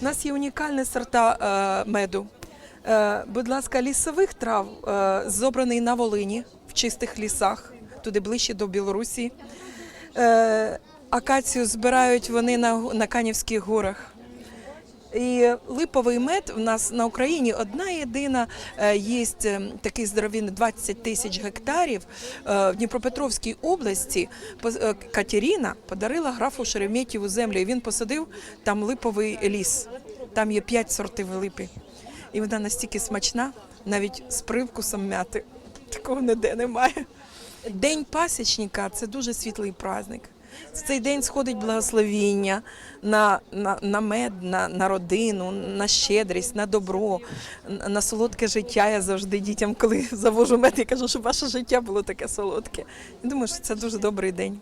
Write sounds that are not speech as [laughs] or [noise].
У нас є унікальні сорта е, меду. Е, будь ласка, лісових трав е, зобраний на Волині в чистих лісах, туди ближче до Білорусі. Акацію збирають вони на Канівських горах. І липовий мед в нас на Україні одна єдина е, є е, такий здоровінний 20 тисяч гектарів Е, в Дніпропетровській області. е, Катерина подарила графу Шереметьєву землю. І він посадив там липовий ліс. Там є 5 сортів липи. І вона настільки смачна, навіть з привкусом м'яти. Такого ніде немає. День пасічника це дуже світлий праздник. В цей день сходить благословіння на, на, на мед, на, на родину, на щедрість, на добро, на, солодке життя. Я завжди дітям, коли [laughs] завожу мед, я кажу, щоб ваше життя було таке солодке. Я думаю, що це дуже добрий день.